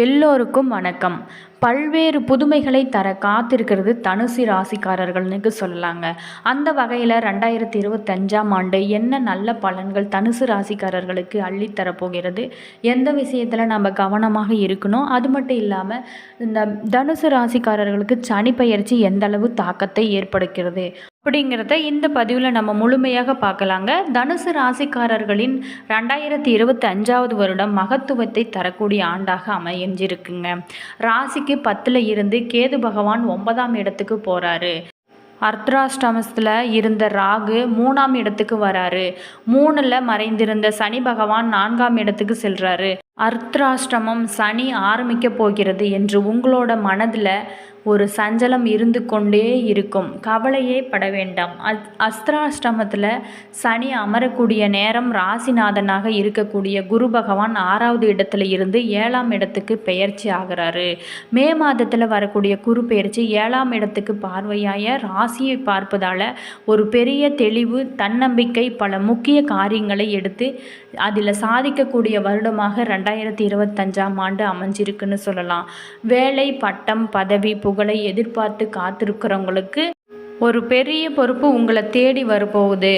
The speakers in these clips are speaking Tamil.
எல்லோருக்கும் வணக்கம். பல்வேறு புதுமைகளை தர காத்திருக்கிறது தனுசு ராசிக்காரர்கள்னுக்கு சொல்லலாங்க. அந்த வகையில் ரெண்டாயிரத்தி இருபத்தஞ்சாம் ஆண்டு என்ன நல்ல பலன்கள் தனுசு ராசிக்காரர்களுக்கு அள்ளித்தரப்போகிறது எந்த விஷயத்தில் நம்ம கவனமாக இருக்கணும்? அது மட்டும் இல்லாமல் இந்த தனுசு ராசிக்காரர்களுக்கு சனி பயிற்சி எந்த அளவு தாக்கத்தை ஏற்படுகிறது அப்படிங்கிறத இந்த பதிவில் நம்ம முழுமையாக பார்க்கலாங்க. தனுசு ராசிக்காரர்களின் ரெண்டாயிரத்தி இருபத்தி அஞ்சாவது வருடம் மகத்துவத்தை தரக்கூடிய ஆண்டாக அமைஞ்சிருக்குங்க. ராசிக்கு பத்தில் இருந்து கேது பகவான் ஒன்பதாம் இடத்துக்கு போகிறாரு அர்த்தராஷ்டமத்தில் இருந்த ராகு மூணாம் இடத்துக்கு வராரு. மூணில் மறைந்திருந்த சனி பகவான் நான்காம் இடத்துக்கு செல்கிறாரு அர்த்தராஷ்டமம் சனி ஆரம்பிக்க போகிறது என்று உங்களோட மனதில் ஒரு சஞ்சலம் இருந்து கொண்டே இருக்கும். கவலையே பட வேண்டாம். அத் அஸ்திராஷ்டமத்தில் சனி அமரக்கூடிய நேரம் ராசிநாதனாக இருக்கக்கூடிய குரு பகவான் ஆறாவது இடத்துல இருந்து ஏழாம் இடத்துக்கு பெயர்ச்சி ஆகிறாரு. மே மாதத்தில் வரக்கூடிய குரு பெயர்ச்சி ஏழாம் இடத்துக்கு பார்வையாய ராசியை பார்ப்பதால் ஒரு பெரிய தெளிவு தன்னம்பிக்கை பல முக்கிய காரியங்களை எடுத்து அதில் சாதிக்கக்கூடிய வருடமாக ரெண்டாயிரத்தி இருபத்தஞ்சாம் ஆண்டு அமைஞ்சிருக்குன்னு சொல்லலாம். வேலை பட்டம் பதவி புகழ் எதிர்பார்த்து காத்திருக்கிறவங்களுக்கு ஒரு பெரிய பொறுப்பு உங்களை தேடி வரப்போகுது.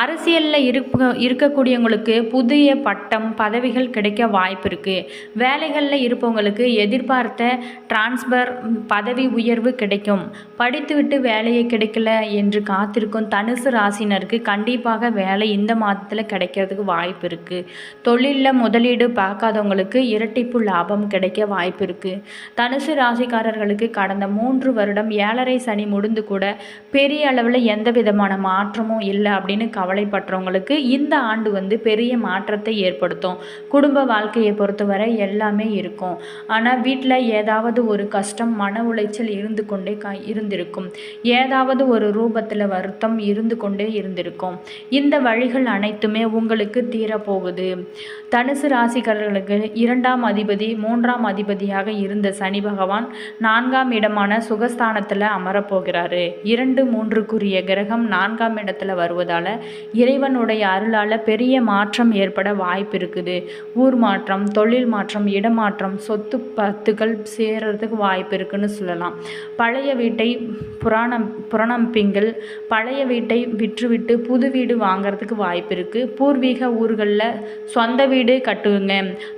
அரசியலில் இருப்ப இருக்கக்கூடியவங்களுக்கு புதிய பட்டம் பதவிகள் கிடைக்க வாய்ப்பு இருக்குது வேலைகளில் இருப்பவங்களுக்கு எதிர்பார்த்த டிரான்ஸ்பர் பதவி உயர்வு கிடைக்கும். படித்துவிட்டு வேலையை கிடைக்கல என்று காத்திருக்கும் தனுசு ராசினருக்கு கண்டிப்பாக வேலை இந்த மாதத்தில் கிடைக்கிறதுக்கு வாய்ப்பு இருக்குது தொழிலில் முதலீடு பார்க்காதவங்களுக்கு இரட்டிப்பு லாபம் கிடைக்க வாய்ப்பு இருக்குது தனுசு ராசிக்காரர்களுக்கு கடந்த மூன்று வருடம் ஏழரை சனி முடிந்து கூட பெரிய அளவில் எந்த விதமான மாற்றமும் இல்லை அப்படின்னு கவலைப்படுறவங்களுக்கு இந்த ஆண்டு வந்து பெரிய மாற்றத்தை ஏற்படுத்தும். குடும்ப வாழ்க்கையை பொறுத்தவரை எல்லாமே இருக்கும். ஆனால் வீட்டில் ஏதாவது ஒரு கஷ்டம் மன உளைச்சல் இருந்து கொண்டே க இருந்திருக்கும். ஏதாவது ஒரு ரூபத்தில் வருத்தம் இருந்து கொண்டே இருந்திருக்கும். இந்த வழிகள் அனைத்துமே உங்களுக்கு தீரப்போகுது. தனுசு ராசிக்காரர்களுக்கு இரண்டாம் அதிபதி மூன்றாம் அதிபதியாக இருந்த சனி பகவான் நான்காம் இடமான சுகஸ்தானத்தில் அமரப்போகிறாரு இரண்டு மூன்றுக்குரிய கிரகம் நான்காம் இடத்துல வருவதால் இறைவனுடைய அருளால் பெரிய மாற்றம் ஏற்பட வாய்ப்பு இருக்குது ஊர் மாற்றம் தொழில் மாற்றம் இடமாற்றம் சொத்து பத்துகள் சேர்றதுக்கு வாய்ப்பு இருக்குன்னு சொல்லலாம். பழைய வீட்டை புராணம் புறநம்பிங்கள் பழைய வீட்டை விற்றுவிட்டு புது வீடு வாங்கிறதுக்கு வாய்ப்பு இருக்குது பூர்வீக ஊர்களில் சொந்த வீடு கட்டுங்க.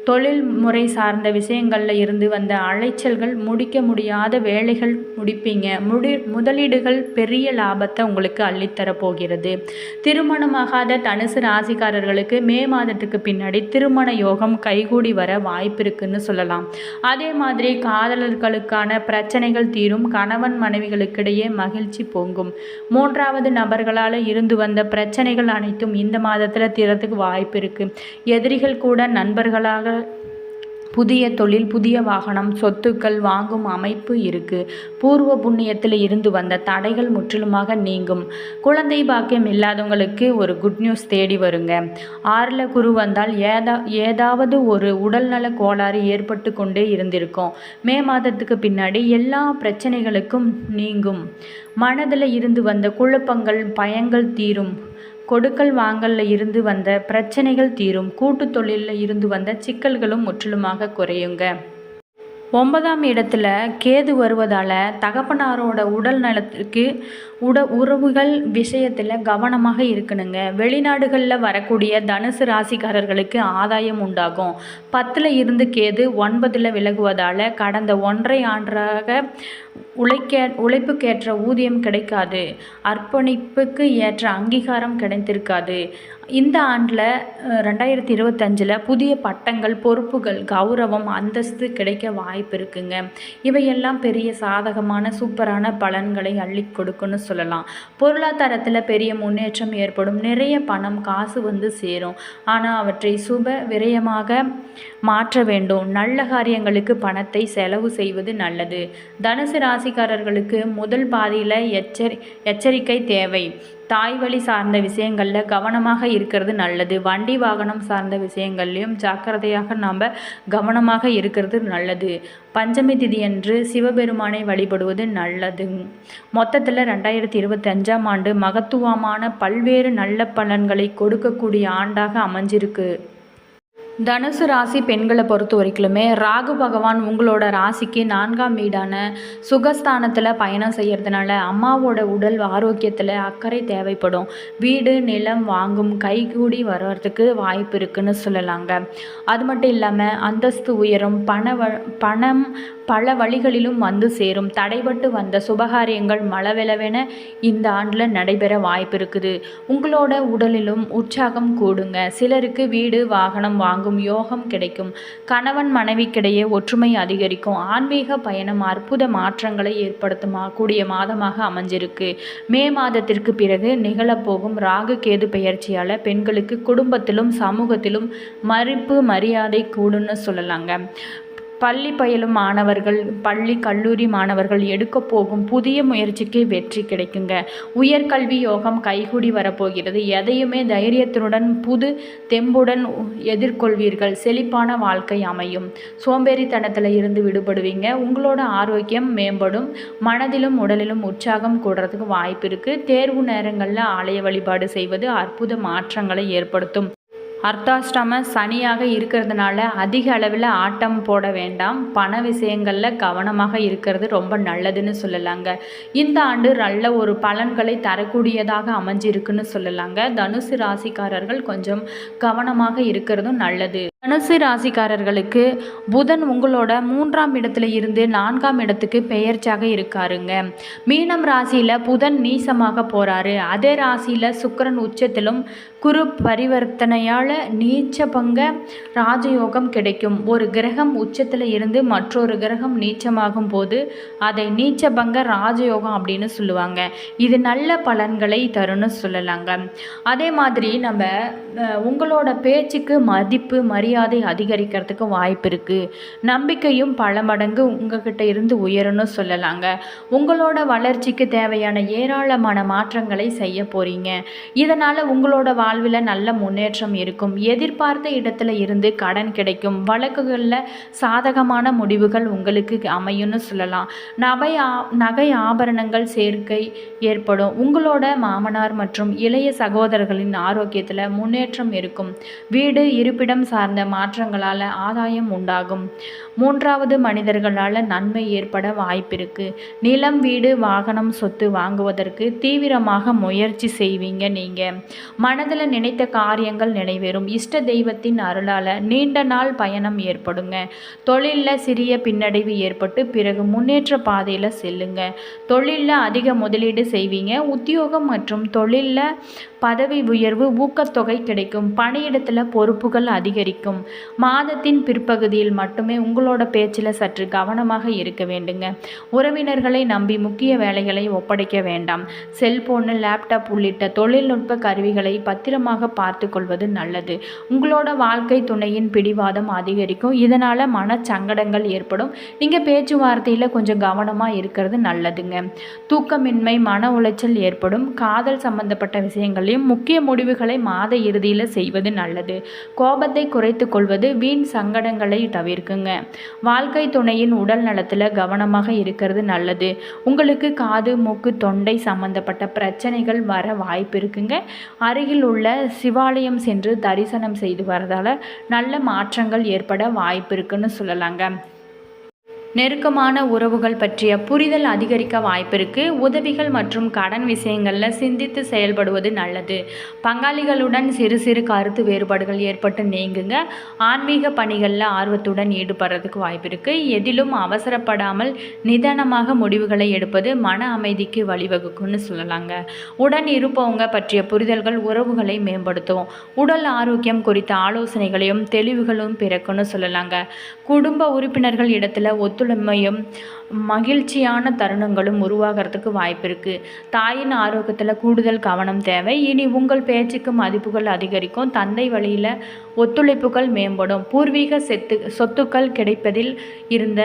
தொழில் முறை சார்ந்த விஷயங்களில் இருந்து வந்த அலைச்சல்கள் முடிக்க முடியாத வேலைகள் முடிப்பீங்க. முடி முதலீடுகள் பெரிய பெரிய லாபத்தை உங்களுக்கு அள்ளித்தரப்போகிறது. திருமணமாகாத தனுசு ராசிக்காரர்களுக்கு மே மாதத்துக்கு பின்னாடி திருமண யோகம் கைகூடி வர வாய்ப்பு இருக்குன்னு சொல்லலாம். அதே மாதிரி காதலர்களுக்கான பிரச்சனைகள் தீரும் கணவன் மனைவிகளுக்கிடையே மகிழ்ச்சி பொங்கும். மூன்றாவது நபர்களால் இருந்து வந்த பிரச்சனைகள் அனைத்தும் இந்த மாதத்தில் தீரத்துக்கு வாய்ப்பு இருக்குது எதிரிகள் கூட நண்பர்களாக புதிய தொழில் புதிய வாகனம் சொத்துக்கள் வாங்கும் அமைப்பு இருக்குது பூர்வ புண்ணியத்தில் இருந்து வந்த தடைகள் முற்றிலுமாக நீங்கும். குழந்தை பாக்கியம் இல்லாதவங்களுக்கு ஒரு குட் நியூஸ் தேடி வருங்க. ஆறில் குரு வந்தால் ஏதா ஏதாவது ஒரு உடல்நல கோளாறு ஏற்பட்டு கொண்டே இருந்திருக்கும். மே மாதத்துக்கு பின்னாடி எல்லா பிரச்சனைகளுக்கும் நீங்கும். மனதில் இருந்து வந்த குழப்பங்கள் பயங்கள் தீரும். கொடுக்கல் வாங்கலில் இருந்து வந்த பிரச்சனைகள் தீரும். கூட்டு தொழிலில் இருந்து வந்த சிக்கல்களும் முற்றிலுமாக குறையுங்க. ஒன்பதாம் இடத்துல கேது வருவதால் தகப்பனாரோட உடல் நலத்துக்கு உட உறவுகள் விஷயத்தில் கவனமாக இருக்கணுங்க. வெளிநாடுகளில் வரக்கூடிய தனுசு ராசிக்காரர்களுக்கு ஆதாயம் உண்டாகும். பத்தில் இருந்து கேது ஒன்பதில் விலகுவதால் கடந்த ஒன்றை ஆண்டாக உழைக்க உழைப்புக்கேற்ற ஊதியம் கிடைக்காது. அர்ப்பணிப்புக்கு ஏற்ற அங்கீகாரம் கிடைத்திருக்காது. இந்த ஆண்டில் ரெண்டாயிரத்தி இருபத்தஞ்சில் புதிய பட்டங்கள் பொறுப்புகள் கௌரவம் அந்தஸ்து கிடைக்க வாய்ப்பு இருக்குங்க. இவையெல்லாம் பெரிய சாதகமான சூப்பரான பலன்களை அள்ளி கொடுக்குன்னு சொல்லலாம். பொருளாதாரத்தில் பெரிய முன்னேற்றம் ஏற்படும். நிறைய பணம் காசு வந்து சேரும். ஆனால் அவற்றை சுப விரயமாக மாற்ற வேண்டும். நல்ல காரியங்களுக்கு பணத்தை செலவு செய்வது நல்லது. தனுசு ராசிக்காரர்களுக்கு முதல் பாதியில் எச்சரி எச்சரிக்கை தேவை. தாய் வழி சார்ந்த விஷயங்களில் கவனமாக இருக்கிறது நல்லது. வண்டி வாகனம் சார்ந்த விஷயங்கள்லையும் ஜாக்கிரதையாக நாம் கவனமாக இருக்கிறது நல்லது. பஞ்சமி திதியன்று சிவபெருமானை வழிபடுவது நல்லது. மொத்தத்தில் ரெண்டாயிரத்தி இருபத்தஞ்சாம் ஆண்டு மகத்துவமான பல்வேறு நல்ல பலன்களை கொடுக்கக்கூடிய ஆண்டாக அமைஞ்சிருக்கு. தனுசு ராசி பெண்களை பொறுத்த வரைக்குமே ராகு பகவான் உங்களோட ராசிக்கு நான்காம் வீடான சுகஸ்தானத்தில் பயணம் செய்கிறதுனால அம்மாவோட உடல் ஆரோக்கியத்தில் அக்கறை தேவைப்படும். வீடு நிலம் வாங்கும் கைகூடி வர்றதுக்கு வாய்ப்பு இருக்குன்னு சொல்லலாங்க. அது மட்டும் இல்லாமல் அந்தஸ்து உயரும் பண வ பணம் பல வழிகளிலும் வந்து சேரும். தடைபட்டு வந்த சுபகாரியங்கள் மளவெளவென இந்த ஆண்டில் நடைபெற வாய்ப்பு இருக்குது உங்களோட உடலிலும் உற்சாகம் கூடுங்க. சிலருக்கு வீடு வாகனம் வாங்கும் யோகம் கிடைக்கும். கணவன் மனைவிக்கிடையே ஒற்றுமை அதிகரிக்கும். ஆன்மீக பயணம் அற்புத மாற்றங்களை ஏற்படுத்தும்? கூடிய மாதமாக அமைஞ்சிருக்கு. மே மாதத்திற்கு பிறகு நிகழப்போகும் ராகு கேது பெயர்ச்சியால் பெண்களுக்கு குடும்பத்திலும் சமூகத்திலும் மறுப்பு மரியாதை கூடுன்னு சொல்லலாங்க. பள்ளி பயிலும் மாணவர்கள் பள்ளி கல்லூரி மாணவர்கள் எடுக்க போகும் புதிய முயற்சிக்கு வெற்றி கிடைக்குங்க. உயர்கல்வி யோகம் கைகூடி வரப்போகிறது. எதையுமே தைரியத்துடன் புது தெம்புடன் எதிர்கொள்வீர்கள். செழிப்பான வாழ்க்கை அமையும். சோம்பேறித்தனத்தில் இருந்து விடுபடுவீங்க. உங்களோட ஆரோக்கியம் மேம்படும். மனதிலும் உடலிலும் உற்சாகம் கூடுறதுக்கு வாய்ப்பு இருக்குது தேர்வு நேரங்களில் ஆலய வழிபாடு செய்வது அற்புத மாற்றங்களை ஏற்படுத்தும். அர்த்தாஷ்டம சனியாக இருக்கிறதுனால அதிக அளவில் ஆட்டம் போட வேண்டாம். பண விஷயங்களில் கவனமாக இருக்கிறது ரொம்ப நல்லதுன்னு சொல்லலாங்க. இந்த ஆண்டு நல்ல ஒரு பலன்களை தரக்கூடியதாக அமைஞ்சிருக்குன்னு சொல்லலாங்க. தனுசு ராசிக்காரர்கள் கொஞ்சம் கவனமாக இருக்கிறதும் நல்லது. தனுசு ராசிக்காரர்களுக்கு புதன் உங்களோட மூன்றாம் இடத்துல இருந்து நான்காம் இடத்துக்கு பெயர்ச்சியாக இருக்காருங்க. மீனம் ராசியில் புதன் நீசமாக போகிறாரு அதே ராசியில் சுக்கரன் உச்சத்திலும் குரு பரிவர்த்தனையால் நீச்ச பங்க ராஜயோகம் கிடைக்கும். ஒரு கிரகம் உச்சத்தில் இருந்து மற்றொரு கிரகம் நீச்சமாகும் போது அதை நீச்ச பங்க ராஜயோகம் அப்படின்னு சொல்லுவாங்க. இது நல்ல பலன்களை தரும்னு சொல்லலாங்க. அதே மாதிரி நம்ம உங்களோட பேச்சுக்கு மதிப்பு மரியாதை அதிகரிக்கிறதுக்கு வாய்ப்பு இருக்குது நம்பிக்கையும் பல மடங்கு உங்ககிட்ட இருந்து உயரணும் சொல்லலாங்க. உங்களோட வளர்ச்சிக்கு தேவையான ஏராளமான மாற்றங்களை செய்ய போகிறீங்க இதனால் உங்களோட வாழ்வில் நல்ல முன்னேற்றம் இருக்கும். எதிர்பார்த்த இடத்துல இருந்து கடன் கிடைக்கும். வழக்குகளில் சாதகமான முடிவுகள் உங்களுக்கு அமையும்னு சொல்லலாம். நகை ஆ நகை ஆபரணங்கள் சேர்க்கை ஏற்படும். உங்களோட மாமனார் மற்றும் இளைய சகோதரர்களின் ஆரோக்கியத்தில் முன்னேற்றம் இருக்கும். வீடு இருப்பிடம் சார்ந்த மாற்றங்களால் ஆதாயம் உண்டாகும். மூன்றாவது மனிதர்களால் நன்மை ஏற்பட வாய்ப்பிருக்கு. நிலம் வீடு வாகனம் சொத்து வாங்குவதற்கு தீவிரமாக முயற்சி செய்வீங்க நீங்கள் மனதில் நினைத்த காரியங்கள் நிறைவேறும். இஷ்ட தெய்வத்தின் அருளால் நீண்ட நாள் பயணம் ஏற்படுங்க. தொழிலில் சிறிய பின்னடைவு ஏற்பட்டு பிறகு முன்னேற்ற பாதையில் செல்லுங்க. தொழிலில் அதிக முதலீடு செய்வீங்க. உத்தியோகம் மற்றும் தொழிலில் பதவி உயர்வு ஊக்கத்தொகை கிடைக்கும். பணியிடத்தில் பொறுப்புகள் அதிகரிக்கும். மாதத்தின் பிற்பகுதியில் மட்டுமே உங்களோட பேச்சில் சற்று கவனமாக இருக்க வேண்டுங்க. உறவினர்களை நம்பி முக்கிய வேலைகளை ஒப்படைக்க வேண்டாம். செல்போனு லேப்டாப் உள்ளிட்ட தொழில்நுட்ப கருவிகளை பத்திரமாக பார்த்து கொள்வது நல்லது. உங்களோட வாழ்க்கை துணையின் பிடிவாதம் அதிகரிக்கும். இதனால் மனச்சங்கடங்கள் ஏற்படும். நீங்கள் பேச்சுவார்த்தையில் கொஞ்சம் கவனமாக இருக்கிறது நல்லதுங்க. தூக்கமின்மை மன உளைச்சல் ஏற்படும். காதல் சம்பந்தப்பட்ட விஷயங்களில் விஷயங்களையும் முக்கிய முடிவுகளை மாத இறுதியில் செய்வது நல்லது. கோபத்தை குறைத்து கொள்வது வீண் சங்கடங்களை தவிர்க்குங்க. வாழ்க்கை துணையின் உடல் நலத்தில் கவனமாக இருக்கிறது நல்லது. உங்களுக்கு காது மூக்கு தொண்டை சம்பந்தப்பட்ட பிரச்சனைகள் வர வாய்ப்பு இருக்குங்க. அருகில் உள்ள சிவாலயம் சென்று தரிசனம் செய்து வரதால் நல்ல மாற்றங்கள் ஏற்பட வாய்ப்பு இருக்குன்னு சொல்லலாங்க. நெருக்கமான உறவுகள் பற்றிய புரிதல் அதிகரிக்க வாய்ப்பிருக்கு. உதவிகள் மற்றும் கடன் விஷயங்களில் சிந்தித்து செயல்படுவது நல்லது. பங்காளிகளுடன் சிறு சிறு கருத்து வேறுபாடுகள் ஏற்பட்டு நீங்குங்க. ஆன்மீக பணிகளில் ஆர்வத்துடன் ஈடுபடுறதுக்கு வாய்ப்பிருக்கு. எதிலும் அவசரப்படாமல் நிதானமாக முடிவுகளை எடுப்பது மன அமைதிக்கு வழிவகுக்கும்னு சொல்லலாங்க. உடன் இருப்பவங்க பற்றிய புரிதல்கள் உறவுகளை மேம்படுத்தும். உடல் ஆரோக்கியம் குறித்த ஆலோசனைகளையும் தெளிவுகளும் பிறக்கும்னு சொல்லலாங்க. குடும்ப உறுப்பினர்கள் இடத்துல ஒத்து ஒத்துழைமையும் மகிழ்ச்சியான தருணங்களும் உருவாகிறதுக்கு வாய்ப்பு இருக்குது தாயின் ஆரோக்கியத்தில் கூடுதல் கவனம் தேவை. இனி உங்கள் பேச்சுக்கு மதிப்புகள் அதிகரிக்கும். தந்தை வழியில் ஒத்துழைப்புகள் மேம்படும். பூர்வீக செத்து சொத்துக்கள் கிடைப்பதில் இருந்த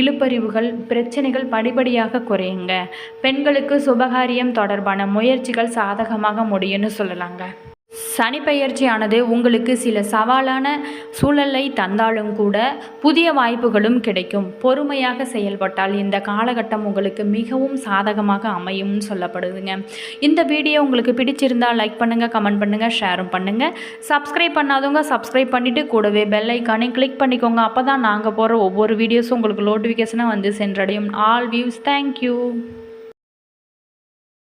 இழுப்பறிவுகள் பிரச்சனைகள் படிப்படியாக குறையுங்க. பெண்களுக்கு சுபகாரியம் தொடர்பான முயற்சிகள் சாதகமாக முடியும்னு சொல்லலாங்க. சனிப்பெயர்ச்சியானது உங்களுக்கு சில சவாலான சூழலை தந்தாலும் கூட புதிய வாய்ப்புகளும் கிடைக்கும். பொறுமையாக செயல்பட்டால் இந்த காலகட்டம் உங்களுக்கு மிகவும் சாதகமாக அமையும்னு சொல்லப்படுதுங்க. இந்த வீடியோ உங்களுக்கு பிடிச்சிருந்தால் லைக் பண்ணுங்கள் கமெண்ட் பண்ணுங்கள் ஷேரும் பண்ணுங்கள் சப்ஸ்கிரைப் பண்ணாதவங்க சப்ஸ்கிரைப் பண்ணிவிட்டு கூடவே பெல் ஐக்கானே கிளிக் பண்ணிக்கோங்க. அப்போ தான் நாங்கள் போகிற ஒவ்வொரு வீடியோஸும் உங்களுக்கு நோட்டிஃபிகேஷனாக வந்து சென்றடையும். All views thank you